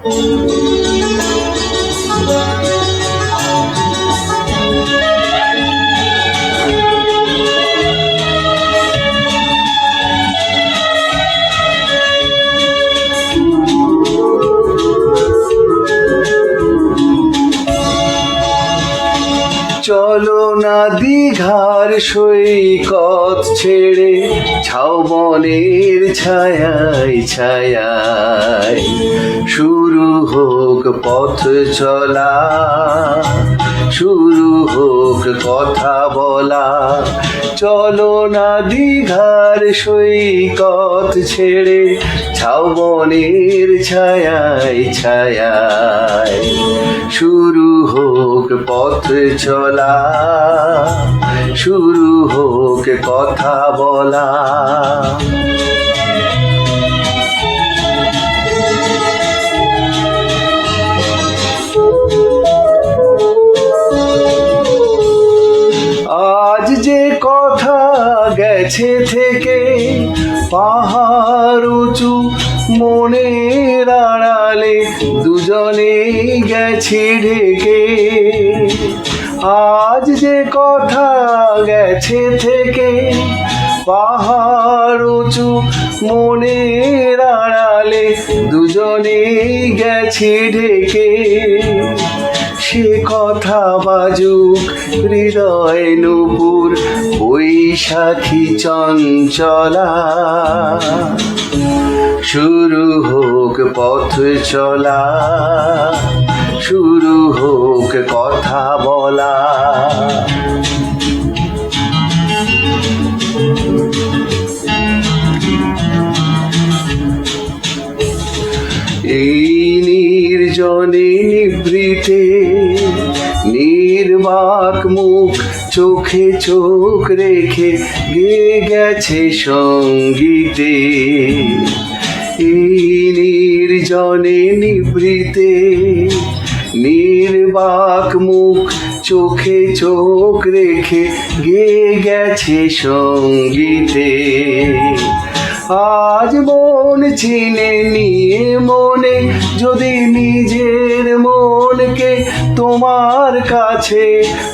চলো না দীঘার সৈকত ছেড়ে ছাউবনের ছায়ায় ছায়ায়। শুরু হোক পথ চলা, শুরু হোক কথা বলা। চলো না দীঘার সৈকত ছেড়ে ছাউবনের ছায়ায় ছায়ায়। শুরু হোক পথ চলা, শুরু হোক কথা বলা। উঁচু মনের আড়ালে দুজনে গেছে ঢেকে। আজ যে কথা গেছে থেকে, পাহাড় উঁচু মনের আড়ালে দুজনে গেছে ঢেকে। সে কথা বাজুক হৃদয় নুপুর বৈশাখী চঞ্চলা। শুরু হোক পথ চলা, শুরু হোক কথা বলা। নির্জনে নিভৃতে নির্বাক মুখ চোখে চোখ রেখে গে গেছে সঙ্গীতে। এই নির্জনে নিভৃতে নির্বাক মুখ চোখে চোখ রেখে গে গেছে সঙ্গীতে। আজ মন চিনে নিয়ে মনে, যদি নিজের মনকে তোমার কাছে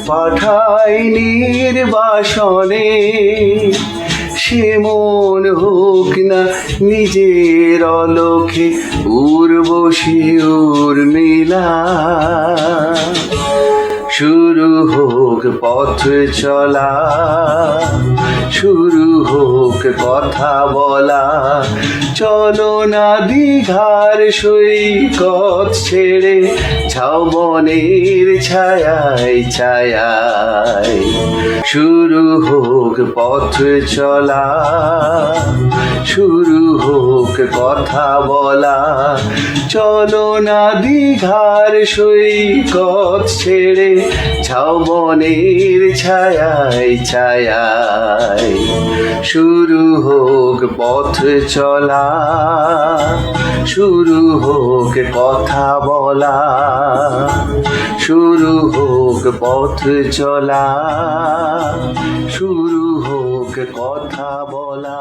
পাঠাই নির্বাসনে, সে মন হোক না নিজের অলোকে উর্বশী উর্মিলা শুরু হোক পথ চলা। শুরু হোক কথা বলা। চলো না দীঘার সৈকত ছেড়ে ছাউবনের ছায়ায় ছায়ায়। শুরু হোক পথ চলা। শুরু হোক কথা বলা। চলো না দীঘার সৈকত ছেড়ে ছাউবনের ছায়ায় ছায়ায়। শুরু হোক পথ চলা, শুরু হোক কথা বলা, শুরু হোক পথ চলা, শুরু হোক কথা বলা।